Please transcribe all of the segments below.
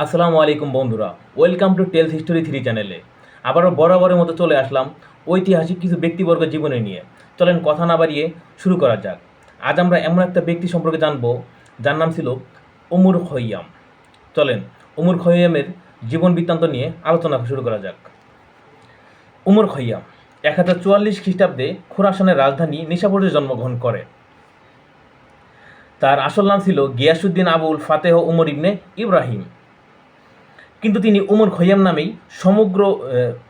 আসসালামু আলাইকুম বন্ধুরা, welcome to tales history three চ্যানেলে। আবারও বরাবরের মতো চলে আসলাম ঐতিহাসিক কিছু ব্যক্তিবর্গ জীবনে নিয়ে। চলেন কথা না বাড়িয়ে শুরু করা যাক। আজ আমরা এমন একটা ব্যক্তি সম্পর্কে জানব, যার নাম ছিল উমর খৈয়াম। চলেন উমর খৈয়ামের জীবন বৃত্তান্ত নিয়ে আলোচনা শুরু করা যাক। উমর খৈয়াম এক হাজার চুয়াল্লিশ খ্রিস্টাব্দে খোরাসানের রাজধানী নিশাপুরে জন্মগ্রহণ করে। তার আসল নাম ছিল গিয়াসুদ্দিন আবুল ফাতেহ উমর ইবনে ইব্রাহিম। কিন্তু তিনি উমর খৈয়াম নামেই সমগ্র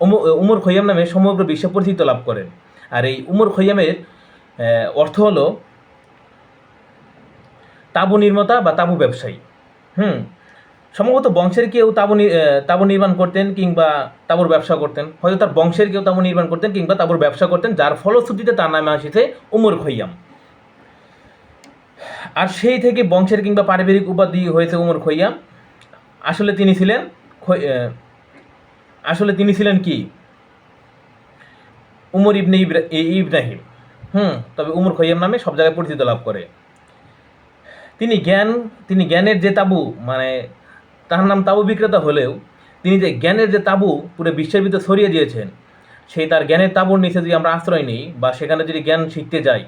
উম- উমর খৈয়াম নামে সমগ্র বিশ্বে পরিচিত লাভ করেন। আর এই উমর খৈয়ামের অর্থ হলো তাবু নির্মাতা বা তাবু ব্যবসায়ী। হুম, সম্ভবত বংশের কেউ তাবু তাবু নির্মাণ করতেন কিংবা তাবুর ব্যবসা করতেন। হয়তো তার বংশের কেউ তাবু নির্মাণ করতেন কিংবা তাবুর ব্যবসা করতেন, যার ফলশ্রুতিতে তার নামে আসিছে উমর খৈয়াম। আর সেই থেকে বংশের কিংবা পারিবারিক উপাধি হয়েছে উমর খৈয়াম। আসলে তিনি ছিলেন আসলে তিনি ছিলেন কি? উমর ইবনে ইব্রাহিম। হুম, তবে উমর খৈয়াম নামে সব জায়গায় পরিচিতি লাভ করে। তিনি জ্ঞান, তিনি জ্ঞানের যে তাবু মানে তার নাম তাবু বিক্রেতা হলেও তিনি যে জ্ঞানের যে তাবু পুরো বিশ্বের ভিতরে ছড়িয়ে দিয়েছেন, সেই তার জ্ঞানের তাবুর নিচে যদি আমরা আশ্রয় নিই বা সেখানে যদি জ্ঞান শিখতে যাই,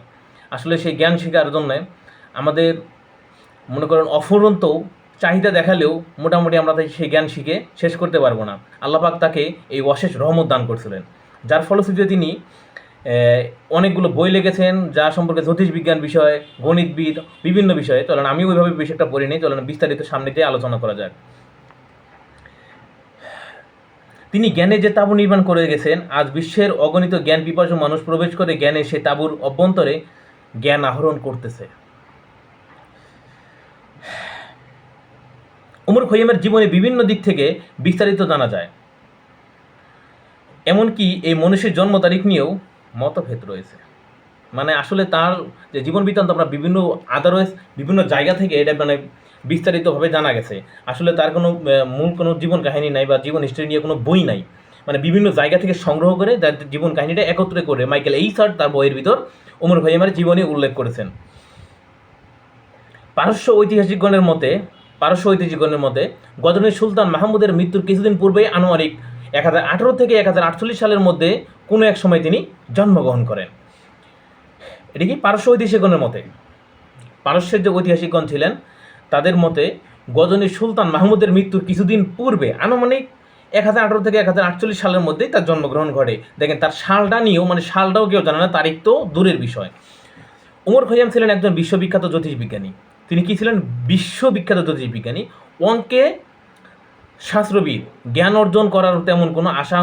আসলে সেই জ্ঞান শেখার জন্যে আমাদের মনে করেন অফুরন্ত চাহিদা দেখালেও মোটামুটি আমরা তাই সেই জ্ঞান শিখে শেষ করতে পারব না। আল্লাপাক তাকে এই অশেষ রহমত দান করছিলেন। যার ফলশ্রুতিতে তিনি অনেকগুলো বই লিখেছেন, যা সম্পর্কে জ্যোতিষ বিজ্ঞান বিষয়ে, গণিতবিদ, বিভিন্ন বিষয়ে। চলেন আমি ওইভাবে বিষয়টা পড়ি নেই চলেন, বিস্তারিত সামনে দিয়ে আলোচনা করা যাক। তিনি জ্ঞানে যে তাবু নির্মাণ করে গেছেন, আজ বিশ্বের অগণিত জ্ঞান পিপাসু মানুষ প্রবেশ করে জ্ঞানে সে তাবুর অভ্যন্তরে জ্ঞান আহরণ করতেছে। উমর খৈয়ামের জীবনে বিভিন্ন দিক থেকে বিস্তারিত জানা যায়। এমনকি এই মনীষীর জন্ম তারিখ নিয়েও মতভেদ রয়েছে। মানে আসলে তার যে জীবন বৃত্তান্ত আমরা বিভিন্ন আদারওয়াইজ বিভিন্ন জায়গা থেকে এটা মানে বিস্তারিতভাবে জানা গেছে। আসলে তার কোনো মূল কোনো জীবন কাহিনী নাই বা জীবন হিস্ট্রি নিয়ে কোনো বই নাই। মানে বিভিন্ন জায়গা থেকে সংগ্রহ করে তার জীবন কাহিনীটা একত্রে করে মাইকেল এই স্যার তার বইয়ের ভিতর উমর খৈয়ামের জীবনী উল্লেখ করেছেন। পারস্য ঐতিহাসিকগণের মতে পারস্য ঐতিহাসিকগণের মতে গজনীর সুলতান মাহমুদের মৃত্যুর কিছুদিন পূর্বেই আনুমানিক এক হাজার আঠারো থেকে এক হাজার আটচল্লিশ সালের মধ্যে কোনো এক সময় তিনি জন্মগ্রহণ করেন। এটি কি পারস্য ঐতিহাসিকগণের মতে? পারস্যের যে ঐতিহাসিকগণ ছিলেন, তাদের মতে গজনীর সুলতান মাহমুদের মৃত্যুর কিছুদিন পূর্বে আনুমানিক এক হাজার আঠারো থেকে এক হাজার আটচল্লিশ সালের মধ্যেই তার জন্মগ্রহণ ঘটে। দেখেন, তার সালটা নিয়েও মানে সালটাও কেউ জানে না, তারিখ তো দূরের বিষয়। উমর খৈয়াম ছিলেন একজন বিশ্ববিখ্যাত জ্যোতিষবিজ্ঞানী। তিনি কি ছিলেন? বিশ্ববিখ্যাত জ্যোতিষবিজ্ঞানী অঙ্কে শাস্ত্রবিদ, জ্ঞান অর্জন করার তেমন কোনো আশা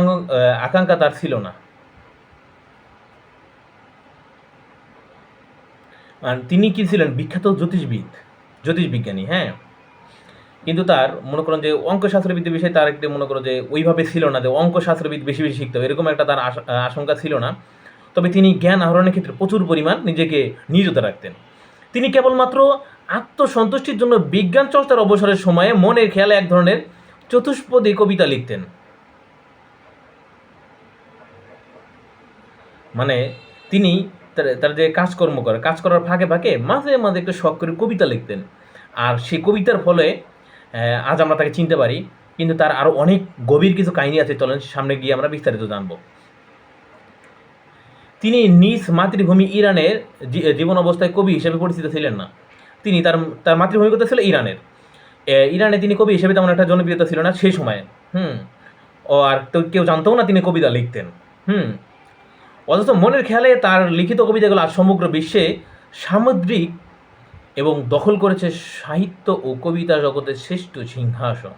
আকাঙ্ক্ষা তার ছিল না। আর তিনি কি ছিলেন? বিখ্যাত জ্যোতিষবিদ, জ্যোতিষবিজ্ঞানী হ্যাঁ। কিন্তু তার, মনে করেন যে অঙ্কশাস্ত্রবিদ্যের বিষয়ে তার একটি মনে করো যে ওইভাবে ছিল না যে অঙ্কশাস্ত্রবিদ বেশি বেশি শিখতে হবে এরকম একটা তার আশ- আশঙ্কা ছিল না। তবে তিনি জ্ঞান আহরণের ক্ষেত্রে প্রচুর পরিমাণ নিজেকে নিয়োজিত রাখতেন। তিনি কেবলমাত্র আত্মসন্তুষ্টির জন্য বিজ্ঞান চর্চার অবসরের সময়ে মনের খেয়ালে এক ধরনের চতুষ্পদী কবিতা লিখতেন। মানে তিনি তার যে কাজকর্ম করে, কাজ করার ফাঁকে ফাঁকে মাঝে মাঝে একটু শখ করে কবিতা লিখতেন। আর সেই কবিতার ফলে আজ আমরা তাকে চিনতে পারি, কিন্তু তার আরও অনেক গভীর কিছু কাহিনী আছে, চলেন সামনে গিয়ে আমরা বিস্তারিত জানব। তিনি নিজ মাতৃভূমি ইরানের জীবন অবস্থায় কবি হিসেবে পরিচিত ছিলেন না। তিনি তার তার মাতৃভূমি কথা ছিল? ইরানের। ইরানে তিনি কবি হিসেবে তেমন একটা জনপ্রিয়তা ছিল না সেই সময়ে। হুম। ও, আর কেউ জানতেও না তিনি কবিতা লিখতেন। হুম। অথচ মনের খেয়ালে তার লিখিত কবিতাগুলো আজ সমগ্র বিশ্বে সামুদ্রিক এবং দখল করেছে সাহিত্য ও কবিতা জগতের শ্রেষ্ঠ সিংহাসন।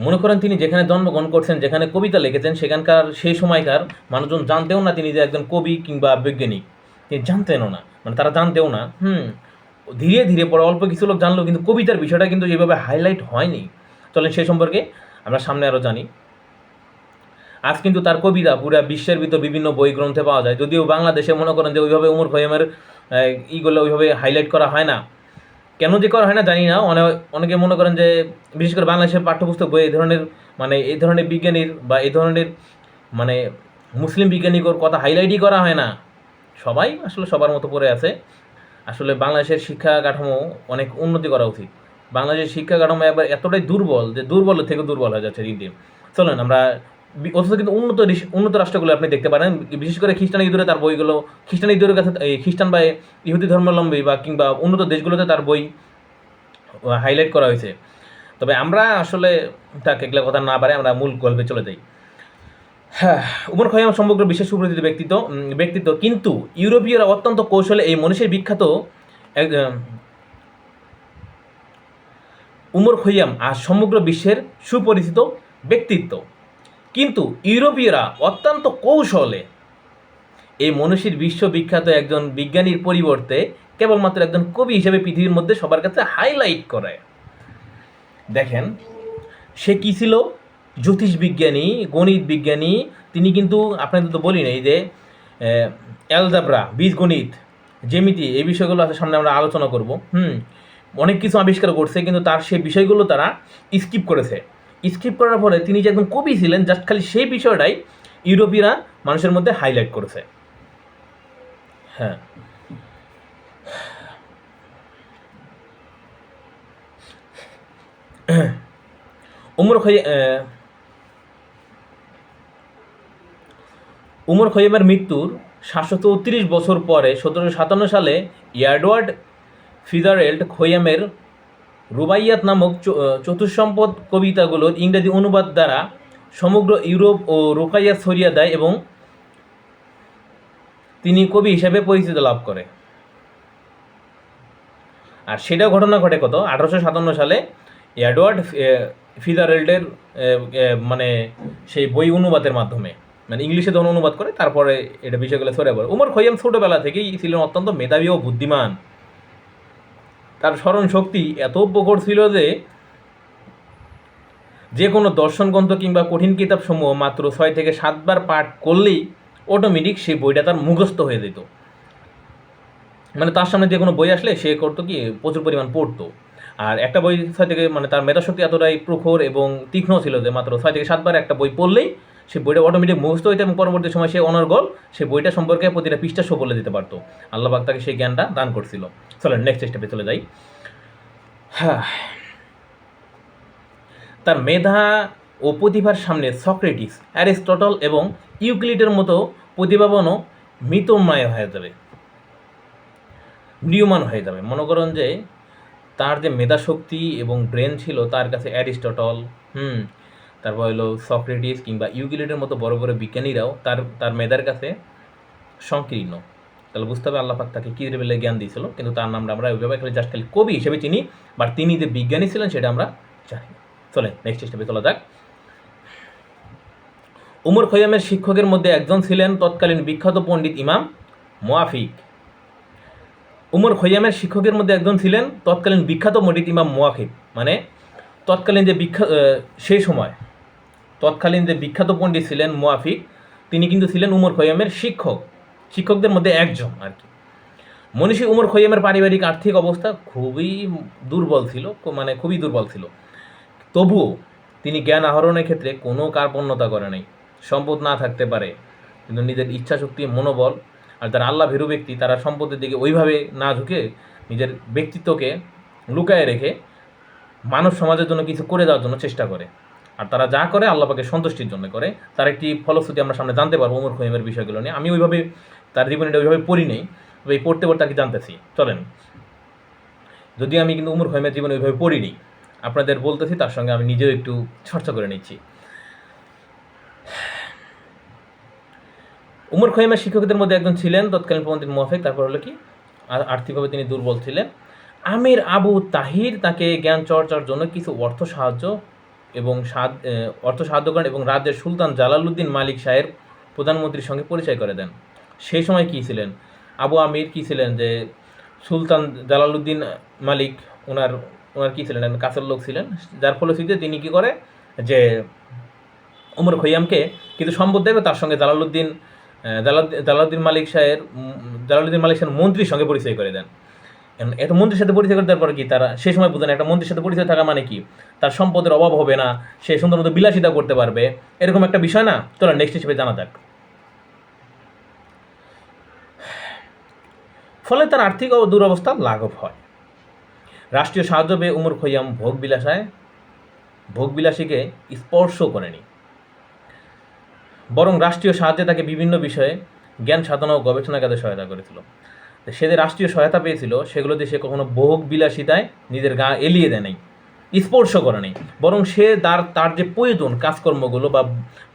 মনে করেন তিনি যেখানে জন্মগ্রহণ করছেন, যেখানে কবিতা লিখেছেন, সেখানকার সেই সময়কার মানুষজন জানতেও না তিনি যে একজন কবি কিংবা বৈজ্ঞানিক। তিনি জানতেনও না মানে তারা জানতেও না। হুম, ধীরে ধীরে পরে অল্প কিছু লোক জানলো, কিন্তু কবিতার বিষয়টা কিন্তু এইভাবে হাইলাইট হয়নি। চলেন সেই সম্পর্কে আমরা সামনে আরও জানি। আজ কিন্তু তার কবিতা পুরা বিশ্বের ভিতর বিভিন্ন বই গ্রন্থে পাওয়া যায়। যদিও বাংলাদেশে মনে করেন যে ওইভাবে উমর খৈয়ামের ইগুলো ওইভাবে হাইলাইট করা হয় না। কেন যে করা হয় না জানি না। অনেক অনেকে মনে করেন যে বিশেষ করে বাংলাদেশের পাঠ্যপুস্তক বই এই ধরনের মানে এই ধরনের বিজ্ঞানীর বা এই ধরনের মানে মুসলিম বিজ্ঞানীর কথা হাইলাইটই করা হয় না। সবাই আসলে সবার মতো পড়ে আছে। আসলে বাংলাদেশের শিক্ষা কাঠামো অনেক উন্নতি করা উচিত। বাংলাদেশের শিক্ষা কাঠামো একবার এতটাই দুর্বল যে দুর্বল থেকে দুর্বল হয়ে যাচ্ছে দিন চলেন, আমরা অথচ কিন্তু উন্নত উন্নত রাষ্ট্রগুলো আপনি দেখতে পারেন। বিশেষ করে খ্রিস্টান ইঁদুরে তার বইগুলো খ্রিস্টান ইঁদুরের কাছে এই খ্রিস্টান বা ইহুদি ধর্মাবলম্বী বা কিংবা উন্নত দেশগুলোতে তার বই হাইলাইট করা হয়েছে। তবে আমরা আসলে তাকে এগুলো কথা না পারে আমরা মূল গল্পে চলে যাই। হ্যাঁ উমর খৈয়াম সমগ্র বিশ্বের সুপরিচিত ব্যক্তিত্ব ব্যক্তিত্ব। কিন্তু ইউরোপীয়রা অত্যন্ত কৌশলে এই মনীষীর বিখ্যাত উমর খৈয়াম আর সমগ্র বিশ্বের সুপরিচিত ব্যক্তিত্ব। কিন্তু ইউরোপীয়রা অত্যন্ত কৌশলে এই মনীষীর বিশ্ববিখ্যাত একজন বিজ্ঞানীর পরিবর্তে কেবলমাত্র একজন কবি হিসেবে পৃথিবীর মধ্যে সবার কাছে হাইলাইট করে। দেখেন, সে কী ছিল? জ্যোতিষ বিজ্ঞানী গণিত বিজ্ঞানী তিনি কিন্তু আপনাদের তো বলি নাই যে অ্যালজাবরা বীজগণিত, জ্যামিতি, এই বিষয়গুলো আছে সামনে আমরা আলোচনা করব, হুম? অনেক কিছু আবিষ্কার করছে, কিন্তু তার সেই বিষয়গুলো তারা স্কিপ করেছে। স্কিপ করার ফলে তিনি যে একজন কবি ছিলেন জাস্ট খালি সেই বিষয়টাই ইউরোপীয়রা মানুষের মধ্যে হাইলাইট করেছে। হ্যাঁ। উমর খৈ- উমর খৈয়ামের মৃত্যুর সাতশো চৌত্রিশ বছর পরে সতেরোশো সাতান্ন সালে ইয়ার্ডওয়ার্ড ফিজারেল্ড খৈয়ামের রুবাইয়াত নামক চতুষ্সম্পদ কবিতাগুলোর ইংরেজি অনুবাদ দ্বারা সমগ্র ইউরোপ ও রোকাইয়া ছড়িয়ে দেয় এবং তিনি কবি হিসেবে পরিচিতি লাভ করে। আর সেটা ঘটনা ঘটে কত? আঠারোশো সাতান্ন সালে এডওয়ার্ড ফিজারেল্ডের মানে সেই বই অনুবাদের মাধ্যমে। মানে ইংলিশে যখন অনুবাদ করে, তারপরে এটা বিষয়গুলো সরে পড়ে। উমর খৈয়াম ছোটোবেলা থেকেই ছিলেন অত্যন্ত মেধাবী ও বুদ্ধিমান। তার স্মরণ শক্তি এত প্রখর ছিল যে যে কোনো দর্শনগ্রন্থ কিংবা কঠিন কিতাব সমূহ মাত্র ছয় থেকে সাতবার পাঠ করলেই অটোমেটিক সেই বইটা তার মুখস্থ হয়ে যেত। মানে তার সামনে যে কোনো বই আসলে সে করতো কি, প্রচুর পরিমাণ পড়তো। আর একটা বই ছয় থেকে মানে তার মেধাশক্তি এতটাই প্রখর এবং তীক্ষ্ণ ছিল যে মাত্র ছয় থেকে সাতবার একটা বই পড়লেই সে বইটা অটোমেটিক মুখস্থ হইতো এবং পরবর্তী সময় সে অনর্গল সে বইটা সম্পর্কে প্রতিটা পৃষ্ঠা সব বলে দিতে পারতো। আল্লাহ পাক তাকে সেই জ্ঞানটা দান করছিল। চলেন নেক্সট স্টেপে চলে যাই। হ্যাঁ। তার মেধা ও প্রতিভার সামনে সক্রেটিস, অ্যারিস্টটল এবং ইউক্লিডের মতো প্রতিভাবানও মৃতময় হয়ে যাবে। নিয়মান হয়ে যাবে। মনে করুন যে তার যে মেধাশক্তি এবং ব্রেন ছিল, তার কাছে অ্যারিস্টটল, হুম তারপর হলো সক্রেটিস কিংবা ইউক্লিডের মতো বড় বড় বিজ্ঞানীরাও তার তার মেধার কাছে সংকীর্ণ। তাহলে বুঝতে হবে আল্লাহ পাক তাকে কী লেভেলে জ্ঞান দিয়েছিল, কিন্তু তার নামটা আমরা ওইভাবে খালি জাস্ট খালি কবি হিসেবে চিনি বাট তিনি যে বিজ্ঞানী ছিলেন সেটা আমরা জানি। চলে নেক্সট স্টেপে চলা যাক। উমর খৈয়ামের শিক্ষকের মধ্যে একজন ছিলেন তৎকালীন বিখ্যাত পণ্ডিত ইমাম মোয়াফিক উমর খৈয়ামের শিক্ষকের মধ্যে একজন ছিলেন তৎকালীন বিখ্যাত পণ্ডিত ইমাম মোয়াফিক মানে তৎকালীন যে বিখ্যাত সেই সময় তৎকালীন যে বিখ্যাত পণ্ডিত ছিলেন মুয়াফিক, তিনি কিন্তু ছিলেন উমর খৈয়ামের শিক্ষক, শিক্ষকদের মধ্যে একজন আর কি। মনীষী উমর খৈয়ামের পারিবারিক আর্থিক অবস্থা খুবই দুর্বল ছিল মানে খুবই দুর্বল ছিল। তবুও তিনি জ্ঞান আহরণের ক্ষেত্রে কোনো কার্পণ্যতা করে নাই। সম্পদ না থাকতে পারে, কিন্তু নিজের ইচ্ছাশক্তি, মনোবল আর যারা আল্লাহ ভীরু ব্যক্তি, তারা সম্পদের দিকে ওইভাবে না ঝুঁকে নিজের ব্যক্তিত্বকে লুকায় রেখে মানব সমাজের জন্য কিছু করে দেওয়ার জন্য চেষ্টা করে। আর তারা যা করে আল্লাহকে সন্তুষ্টির জন্য করে। তার একটি ফলশ্রুতি আমরা সামনে জানতে পারব উমর খৈমের বিষয়গুলো নিয়ে। আমি ওইভাবে তার জীবনীটা ওইভাবে পড়ি নেই, তবে এই পড়তে পড়তে আর কি জানতেছি। চলেন। যদি আমি কিন্তু উমর খৈমের জীবনে ওইভাবে পড়িনি, আপনাদের বলতেছি, তার সঙ্গে আমি নিজেও একটু চর্চা করে নিচ্ছি। উমর খৈমের শিক্ষকদের মধ্যে একজন ছিলেন, তৎকালীন পন্ডিত মোহাফেক তারপর হলো কি? আর আর্থিকভাবে তিনি দুর্বল ছিলেন। আমির আবু তাহির তাকে জ্ঞান চর্চার জন্য কিছু অর্থ সাহায্য এবং অর্থ সাহায্য করেন এবং রাজ্যের সুলতান জালালউদ্দিন মালিক শাহের প্রধানমন্ত্রীর সঙ্গে পরিচয় করে দেন। সেই সময় কী ছিলেন? আবু আমির কী ছিলেন? যে সুলতান জালালউদ্দিন মালিক ওনার ওনার কী ছিলেন? কাছের লোক ছিলেন। যার ফলশ্রুতিতে তিনি কী করে? যে উমর খৈয়ামকে কিন্তু সম্পদ দেবে, তার সঙ্গে জালালউদ্দিন জালালউদ্দিন মালিক শাহের জালালউদ্দিন মালিক শাহের মন্ত্রীর সঙ্গে পরিচয় করে দেন। এত মন্ত্রীর সাথে পরিচয় করে দেওয়ার পরে কি, তারা সেই সময় বুঝেন একটা মন্ত্রীর সাথে পরিচয় থাকা মানে কি? তার সম্পদের অভাব হবে না, সে সুন্দর মতো বিলাসিতা করতে পারবে, এরকম একটা বিষয় না? চলো নেক্সট হিসেবে জানা যাক। ফলে তার আর্থিক দুরবস্থা লাঘব হয়। রাষ্ট্রীয় সাহায্য পেয়ে উমর খৈয়াম ভোগ বিলাসায়, ভোগ বিলাসীকে স্পর্শ করেনি। বরং রাষ্ট্রীয় সাহায্যে তাকে বিভিন্ন বিষয়ে জ্ঞান, সাধনা ও গবেষণা কাজে সহায়তা করেছিল। সে যে রাষ্ট্রীয় সহায়তা পেয়েছিল, সেগুলো দিয়ে সে কখনো ভোগ বিলাসিতায় নিজের গা এলিয়ে দেয় নাই, স্পর্শ করে নাই। বরং সে তার তার যে প্রয়োজন কাজকর্মগুলো বা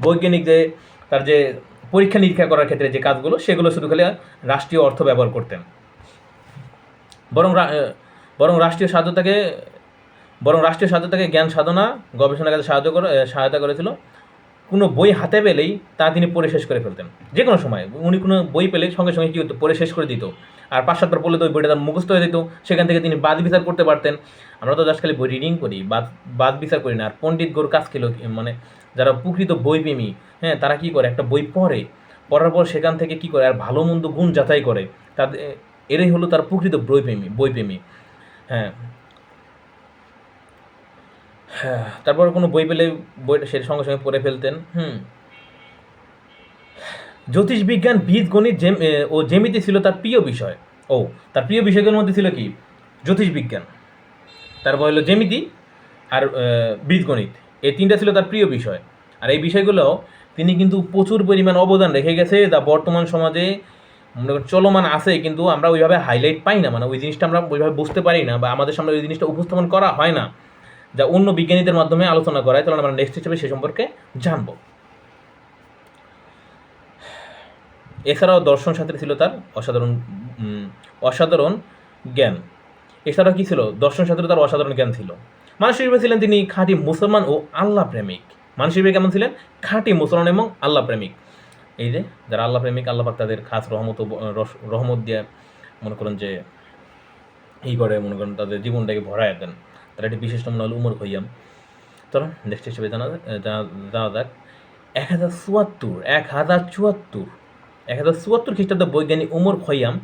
বৈজ্ঞানিক যে, তার যে পরীক্ষা নিরীক্ষা করার ক্ষেত্রে যে কাজগুলো, সেগুলো শুধু খালি রাষ্ট্রীয় অর্থ ব্যবহার করতেন। বরং বরং রাষ্ট্রীয় সাহায্য তাকে, বরং রাষ্ট্রীয় সাহায্য তাকে জ্ঞান সাধনা গবেষণা কাজে সাহায্য করে সহায়তা করেছিল। কোনো বই হাতে পেলেই তা তিনি পড়ে শেষ করে ফেলতেন। যে কোনো সময়। উনি কোনো বই পেলে সঙ্গে সঙ্গে কী হতো? পড়ে শেষ করে দিত। আর পাঁচ সাতবার পড়লে তো ওই বইটা তার মুখস্থ হয়ে যেত। সেখান থেকে তিনি বাদ বিচার করতে পারতেন। আমরা তো জাস্ট খালি বই রিডিং করি, বাদ বাদ বিচার করি না। আর পণ্ডিত গরু কাজ খেলো মানে যারা প্রকৃত বইপ্রেমী হ্যাঁ তারা কী করে? একটা বই পড়ে। পড়ার পর সেখান থেকে কি করে? আর ভালো মন্দ গুণ যাচাই করে। তাদের, এরাই হলো তার প্রকৃত বইপ্রেমী বইপ্রেমী। হ্যাঁ। হ্যাঁ তারপর কোনো বই পেলে বইটা সে সঙ্গে সঙ্গে পড়ে ফেলতেন, হুম। জ্যোতিষবিজ্ঞান বীজ গণিত ও জেমিতি ছিল তার প্রিয় বিষয়। ও, তার প্রিয় বিষয়গুলোর মধ্যে ছিল কি? জ্যোতিষবিজ্ঞান। তারপর হলো জেমিতি আর বীজগণিত এই তিনটা ছিল তার প্রিয় বিষয়। আর এই বিষয়গুলো তিনি কিন্তু প্রচুর পরিমাণ অবদান রেখে গেছে যা বর্তমান সমাজে মনে চলমান আছে, কিন্তু আমরা ওইভাবে হাইলাইট পাই না। মানে ওই জিনিসটা আমরা ওইভাবে বুঝতে পারি না বা আমাদের সামনে ওই জিনিসটা উপস্থাপন করা হয় না। যা অন্য বিজ্ঞানীদের মাধ্যমে আলোচনা করায় তাহলে আমরা নেক্সট হিসেবে সে সম্পর্কে জানব। এছাড়াও দর্শন শাস্ত্রে ছিল তার অসাধারণ অসাধারণ জ্ঞান। এছাড়াও কি ছিল? দর্শন শাস্ত্রে তার অসাধারণ জ্ঞান ছিল। মানুষ হিসেবে ছিলেন তিনি খাঁটি মুসলমান ও আল্লাহ প্রেমিক। মানুষ হিসেবে কেমন ছিলেন? খাঁটি মুসলমান এবং আল্লাহ প্রেমিক। এই যে, যারা আল্লাহ প্রেমিক, আল্লাহ পাক তাদের খাস রহমত রহমত দিয়ে মনে করেন যে, এই করে মনে করেন তাদের জীবনটাকে ভরায় দেন। তার একটি বিশেষ নমুনা হলো উমর খৈয়াম চলো নেক্সট হিসেবে জানা জানা যাক। এক হাজার চুয়াত্তর, এক হাজার চুয়াত্তর, এক হাজার চুয়াত্তর খ্রিস্টাব্দ বৈজ্ঞানিক উমর খৈয়াম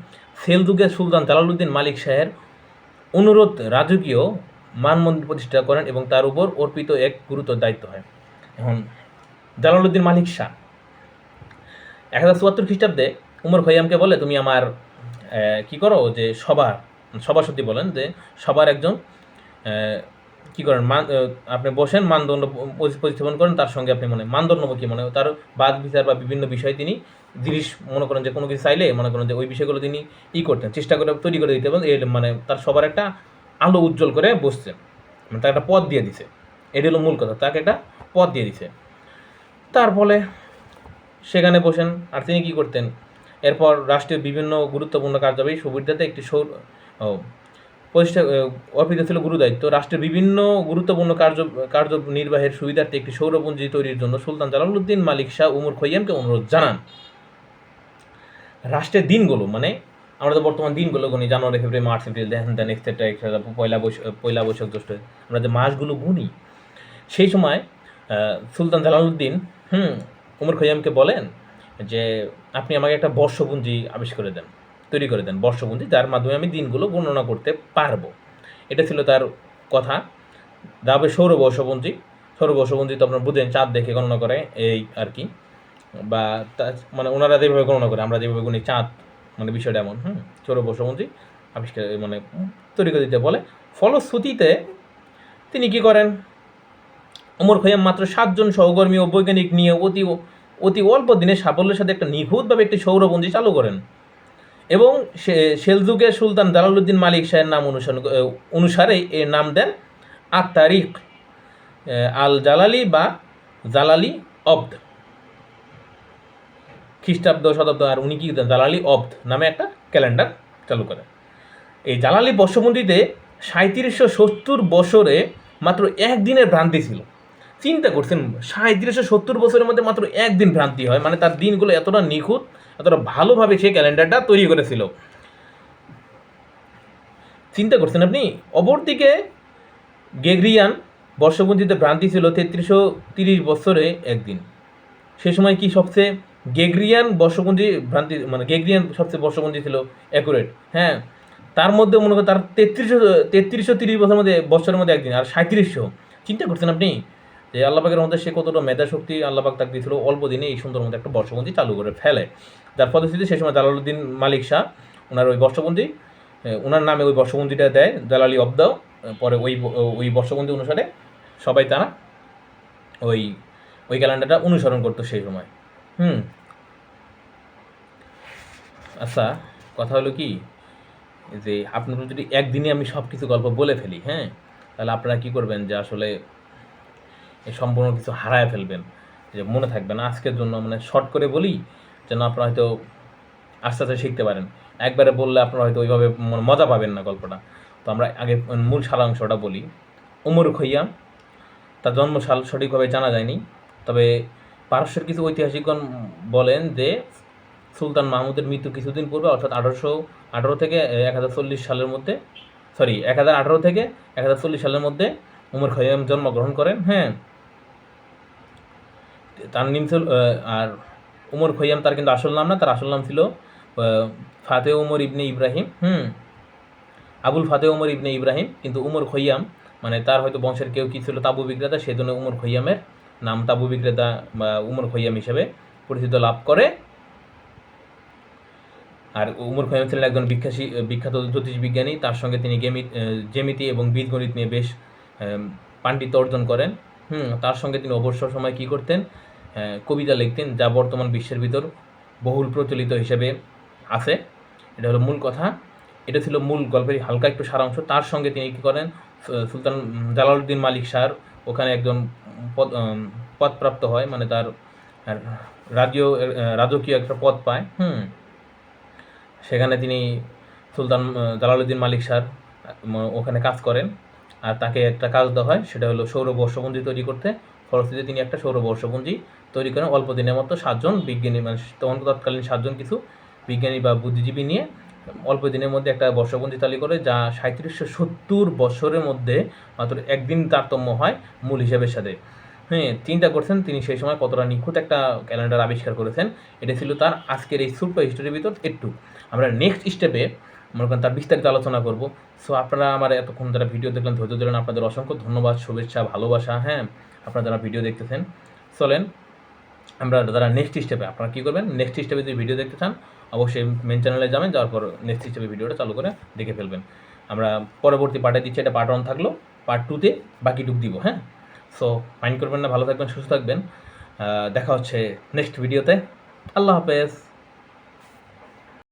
সেলযুগের সুলতান জালালউদ্দিন মালিক শাহের অনুরোধ রাজকীয় মানমন্দির প্রতিষ্ঠা করেন এবং তার উপর অর্পিত এক গুরুতর দায়িত্ব হয়। এখন, জালালউদ্দিন মালিক শাহ। এক হাজার চুয়াত্তর খ্রিস্টাব্দে উমর খৈয়ামকে বলে, তুমি আমার কি করো? যে সবার সভাসতি বলেন যে সবার একজন কি করেন? মান আপনি বসেন, মানদণ্ড উপস্থাপন করেন, তার সঙ্গে আপনি মানে মানদণ্ড কি মানে তার বাদ বিচার বা বিভিন্ন বিষয় তিনি জিনিস মনে করেন যে কোনো কিছু চাইলে মনে করেন যে ওই বিষয়গুলো তিনি ই করতেন, চেষ্টা করে তৈরি করে দিতে এর মানে তার সবার একটা আলো উজ্জ্বল করে বসছেন। মানে তার একটা পথ দিয়ে দিছে। এটি হলো মূল কথা, তাকে একটা পথ দিয়ে দিছে। তার ফলে সেখানে বসেন, আর তিনি কি করতেন? এরপর রাষ্ট্রীয় বিভিন্ন গুরুত্বপূর্ণ কার্যাবলী সুবিধাতে একটি সৌর প্রতিষ্ঠা অর্পিত ছিল গুরুদায়িত্ব। রাষ্ট্রের বিভিন্ন গুরুত্বপূর্ণ কার্য কার্য নির্বাহের সুবিধার্থে একটি সৌরপুঞ্জি তৈরির জন্য সুলতান জালালউদ্দিন মালিক শাহ উমর খৈয়ামকে অনুরোধ জানান। রাষ্ট্রের দিনগুলো মানে আমরা তো বর্তমান দিনগুলো গুনি, জানুয়ারি, ফেব্রুয়ারি, মার্চ, এপ্রিল দেখেন then etcetera etcetera Poila Boishakh Poila Boishakh Jyoishtho, আমরা যে মাসগুলো গুনি, সেই সময় সুলতান জালালউদ্দিন, হুম, উমর খৈয়ামকে বলেন যে, আপনি আমাকে একটা বর্ষপুঞ্জি আবিষ্কার করে দেন। তৈরি করে দেন বর্ষপুঞ্জি যার মাধ্যমে আমি দিনগুলো গণনা করতে পারব। এটা ছিল তার কথা। দাবে সৌর বর্ষপুঞ্জি সৌর বর্ষপুঞ্জি তো আপনার বুঝেন, চাঁদ দেখে গণনা করে এই আর কি। বা মানে ওনারা যেভাবে গণনা করে, আমরা যেভাবে গুনি চাঁদ মানে বিষয়টা এমন, হুম? সৌর বর্ষপুঞ্জি আবিষ্কার মানে তৈরি করে দিতে বলে। ফলশ্রুতিতে তিনি কি করেন? ওমর খৈয়াম মাত্র সাতজন সহকর্মী ও বৈজ্ঞানিক নিয়ে অতি অতি অল্প দিনে সাফল্যের সাথে একটা নিখুঁতভাবে একটি সৌরপঞ্জি চালু করেন। এবং সেলজুকের সুলতান জালালউদ্দিন মালিক শাহের নাম অনুসরণ অনুসারে এর নাম দেন আত তারিক আল জালালি বা জালালি অব্দ। খ্রিস্টাব্দ শতাব্দ, আর উনি কি জালালি অব্দ নামে একটা ক্যালেন্ডার চালু করেন। এই জালালি বর্ষপঞ্জিতে সাঁত্রিশশো সত্তর বছরে মাত্র একদিনের ভ্রান্তি ছিল। চিন্তা করছেন সাঁত্রিশশো সত্তর বছরের মধ্যে মাত্র একদিন ভ্রান্তি হয় মানে তার দিনগুলো এতটা নিখুঁত, এতটা ভালোভাবে সে ক্যালেন্ডারটা তৈরি করেছিল। চিন্তা করছেন আপনি? অপরদিকে গেগ্রিয়ান বর্ষপঞ্জিতে ভ্রান্তি ছিল তেত্রিশশো তিরিশ বছরে একদিন। সে সময় কি সবচেয়ে গেগ্রিয়ান বর্ষপঞ্জি ভ্রান্তি মানে গেগ্রিয়ান সবচেয়ে বর্ষপঞ্জি ছিল অ্যাকুরেট হ্যাঁ তার মধ্যে মনে করেন তার তেত্রিশশো তেত্রিশশো তিরিশ বছরের মধ্যে বছরের মধ্যে একদিন, আর সাঁত্রিশশো চিন্তা করছেন আপনি? যে আল্লাপাকের মধ্যে সে কতটা মেধা শক্তি আল্লাপাক তাকে দিয়েছিল, অল্প দিনে এই সুন্দর মধ্যে একটা বর্ষপঞ্জি চালু করে ফেলে। যার ফলশ্রুতিতে সে সময় জালালউদ্দিন মালিক শাহ ওনার ওই বর্ষপঞ্জি ওনার নামে ওই বর্ষপঞ্জিটা দেয়, দালালি অব দাও, পরে ওই ওই বর্ষপঞ্জি অনুসারে সবাই তারা ওই ওই ক্যালেন্ডারটা অনুসরণ করতো সেই সময়। হুম। আচ্ছা কথা হলো কি? যে আপনারা যদি একদিনে আমি সব কিছু গল্প বলে ফেলি হ্যাঁ? তাহলে আপনারা কি করবেন যে আসলে এই সম্পূর্ণ কিছু হারায় ফেলবেন। যে মনে থাকবে না, আজকের জন্য মানে শর্ট করে বলি, যেন আপনারা হয়তো আস্তে আস্তে শিখতে পারেন। একবারে বললে আপনারা হয়তো ওইভাবে ম- মজা পাবেন না গল্পটা। তো আমরা আগে মূল সারাংশটা বলি। উমর খৈয়াম, তার জন্মসাল সঠিকভাবে জানা যায়নি। তবে পারস্যের কিছু ঐতিহাসিকগণ বলেন যে, সুলতান মাহমুদের মৃত্যু কিছুদিন পূর্বে, অর্থাৎ আঠারোশো আঠারো থেকে এক হাজার চল্লিশ সালের মধ্যে সরি এক হাজার আঠারো থেকে এক হাজার চল্লিশ সালের মধ্যে উমর খৈয়াম জন্মগ্রহণ করেন। হ্যাঁ তার নাম ছিল আর উমর খৈয়াম তার কিন্তু আসল নাম না, তার আসল নাম ছিল ফাতে উমর ইবনে ইব্রাহিম। হুম, আবুল ফাতে উমর ইবনে ইব্রাহিম। কিন্তু উমর খৈয়াম মানে তার হয়তো বংশের কেউ কি ছিল, তাবু বিক্রেতা, সেই জন্য উমর খৈয়ামের নাম তাবু বিক্রেতা বা উমর খৈয়াম হিসেবে পরিচিত লাভ করে। আর উমর খৈয়াম ছিলেন একজন বিখ্যাসী বিখ্যাত জ্যোতিষ বিজ্ঞানী। তার সঙ্গে তিনি গেমি জ্যামিতি এবং বীজগণিত নিয়ে বেশ পাণ্ডিত্য অর্জন করেন। হুম, তার সঙ্গে তিনি অবসর সময় কী করতেন? কবিতা লিখতেন যা বর্তমান বিশ্বের ভিতর বহুল প্রচলিত হিসেবে আছে। এটা হলো মূল কথা। এটা ছিল মূল গল্পের হালকা একটু সারাংশ। তার সঙ্গে তিনি কী করেন? সুলতান জালালউদ্দিন মালিক শাহ ওখানে একজন পদ পদপ্রাপ্ত হয়। মানে তার রাজীয় রাজকীয় একটা পদ পায়। হুম। সেখানে তিনি সুলতান জালালউদ্দিন মালিক শাহ ওখানে কাজ করেন। আর তাকে একটা কাজ দেওয়া হয়। সেটা হলো সৌর বর্ষপঞ্জি তৈরি করতে। ফলশ্রুতিতে তিনি একটা সৌর বর্ষপঞ্জি তৈরি করেন। অল্প দিনের মতো সাতজন বিজ্ঞানী মানে তখন তৎকালীন সাতজন কিছু বিজ্ঞানী বা বুদ্ধিজীবী নিয়ে অল্প দিনের মধ্যে একটা বর্ষপঞ্জি তালি করে, যা সাঁত্রিশশো সত্তর বছরের মধ্যে মাত্র একদিন তারতম্য হয় মূল হিসাবের সাথে। হ্যাঁ চিন্তা করছেন তিনি সেই সময় কতটা নিখুঁত একটা ক্যালেন্ডার আবিষ্কার করেছেন, এটা ছিল তার আজকের এই ছোট্ট হিস্টোরির ভিতর একটু। আমরা নেক্সট স্টেপে মনে করেন তার বিস্তারিত আলোচনা করব। সো আপনারা আমার এতক্ষণ যারা ভিডিও দেখলেন, ধৈর্য দিলেন আপনাদের অসংখ্য ধন্যবাদ, শুভেচ্ছা, ভালোবাসা হ্যাঁ আপনারা যারা ভিডিও দেখতেছেন। চলেন, আমরা যারা নেক্সট স্টেপে আপনারা কী করবেন? নেক্সট স্টেপে যদি ভিডিও দেখতে চান, অবশ্যই মেন চ্যানেলে যাবেন, যাওয়ার পর নেক্সট স্টেপে ভিডিওটা চালু করে দেখে ফেলবেন। আমরা পরবর্তী পার্টে দিচ্ছি, এটা পার্ট ওয়ান থাকল পার্ট টুতে বাকিটুক দিব হ্যাঁ। সো মাইন্ড করবেন না, ভালো থাকবেন, সুস্থ থাকবেন। দেখা হচ্ছে নেক্সট ভিডিওতে আল্লাহ হাফেজ।